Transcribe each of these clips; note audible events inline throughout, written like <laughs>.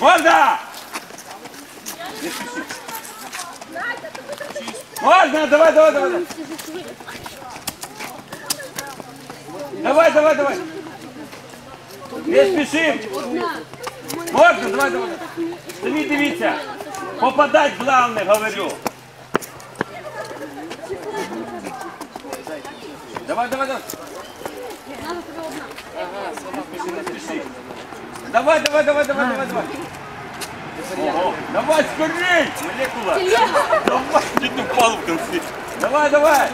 Можна! Можна, давай, давай, давай. Давай, давай, давай. Не спішим. Можна, давай, давай. Самі дивіться. Попадать главне, говорю. Давай, давай, давай. Не спіши. Давай, давай, давай, давай, давай, давай. Ого, давай скорей! Молекула! Давай, чуть не упал в конце. Давай, давай!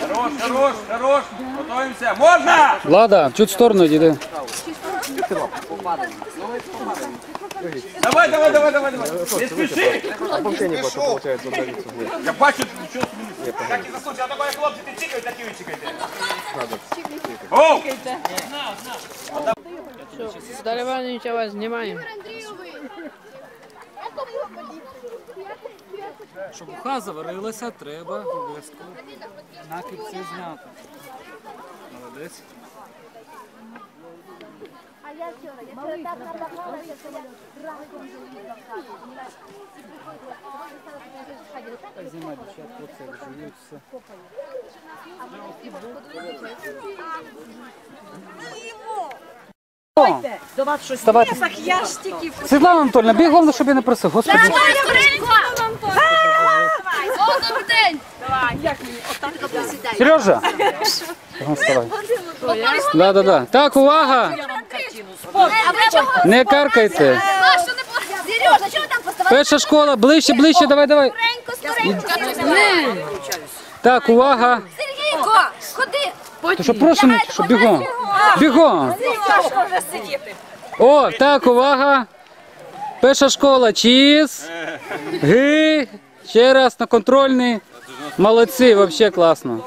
Хорош, хорош, хорош! Готовимся! Можно! Влада, чуть в сторону йди. Давай, давай, давай, давай, давай! Не спеши! Обобщение потом получается удалиться. Я бачу, нічого собі. Так і заслужив, а такої хлопці ти цікають, так і ви цікаєте. Оу! Дар'я Івановича вас знімаємо. Щоб уха заварилася, треба обов'язково накипці зняти. Молодець. А я вчора, я вчора так набралася, що я раком Знімай дівчатку, оце вживуть все. Вставайте. Світлана Анатольовна, біг головне, щоб я не просив. Господи. Добрий день! Сережа! <laughs> Вставай. Да, да, да. Так, увага! А ви чого? Не каркайте. Сережа, чого ви там поставили? Перша школа, ближче, ближче, давай, давай. Скоренько, скоренько. Так, увага. Сергійко, ходи. То що прошу, не- бігом. Бігом. Сережа вже сидіти. О, так, увага. Перша школа, чіз. Ги. Ще раз на контрольний. Молодці, взагалі класно.